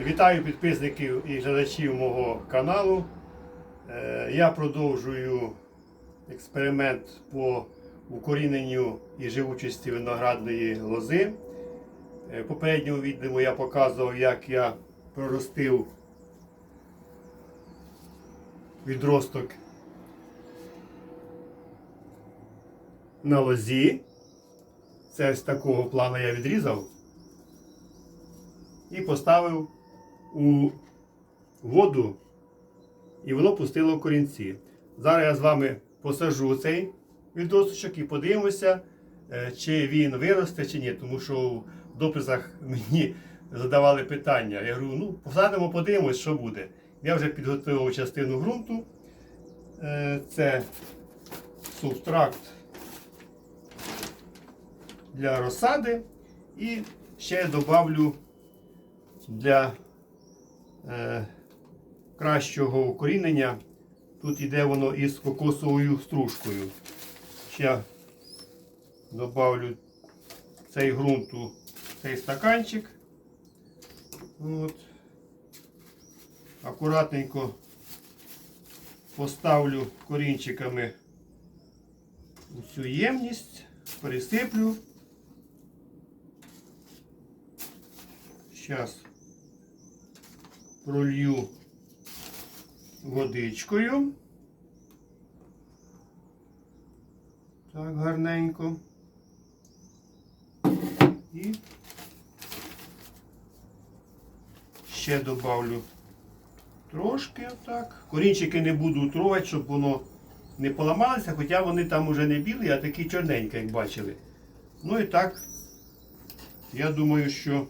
Вітаю підписників і глядачів мого каналу. Е, Я продовжую експеримент по укоріненню і живучості виноградної лози. Е, В попередньому відео я показував, як я проростив відросток на лозі. Це з такого плану я відрізав і поставив у воду, і воно пустило корінці. Зараз я з вами посажу цей відросточок і подивимося, е, чи він виросте, чи ні. Тому що в дописах мені задавали питання. Я говорю, ну посадимо, подивимось, що буде. Я вже підготував частину ґрунту. Е, Це субстракт для розсади. І ще добавлю для е, кращого укорінення. Тут йде воно із кокосовою стружкою. Ще добавлю цей ґрунт цей стаканчик. От. Акуратненько поставлю корінчиками у цю ємність, пересиплю. Зараз пролью водичкою. Так, гарненько. І ще добавлю трошки отак. Корінчики не буду трогати, щоб воно не поламалося, хоча вони там уже не білі, а такі чорненькі, як бачили. Ну і так, я думаю, що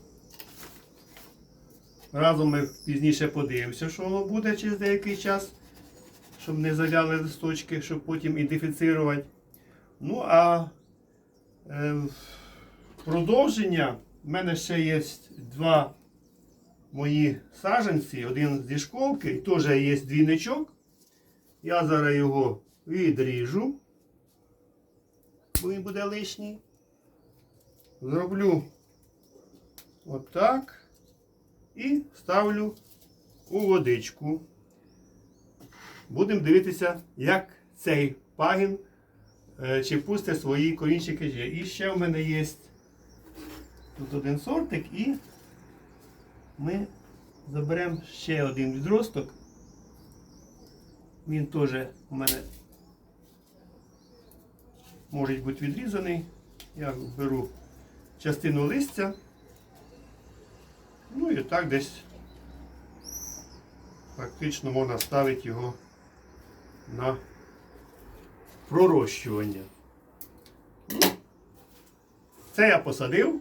Разом ми пізніше подивимося, що воно буде через деякий час, щоб не завяли листочки, щоб потім ідентифіцирувати. Ну, а е, продовження в мене ще є два мої саженці, один зі школки, і теж є двійничок. Я зараз його відріжу, бо він буде лишній. Зроблю отак і ставлю у водичку. Будемо дивитися, як цей пагін е, чи пусте свої корінчики. І ще в мене є тут один сортик і ми заберемо ще один відросток. Він теж у мене може бути відрізаний. Я беру частину листя. Ну і так десь фактично можна ставити його на пророщування. Ну, Це я посадив.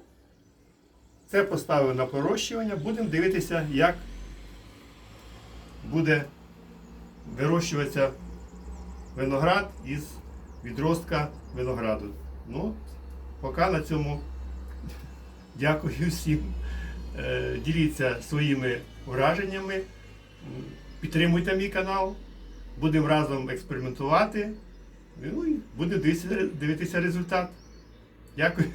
Це поставив на пророщування. Будемо дивитися, як буде вирощуватися виноград із відростка винограду. Ну, поки на цьому дякую всім. Е, Діліться своїми враженнями, підтримуйте мій канал, будемо разом експериментувати. Ну і дивитися, дивитися результат. Дякую.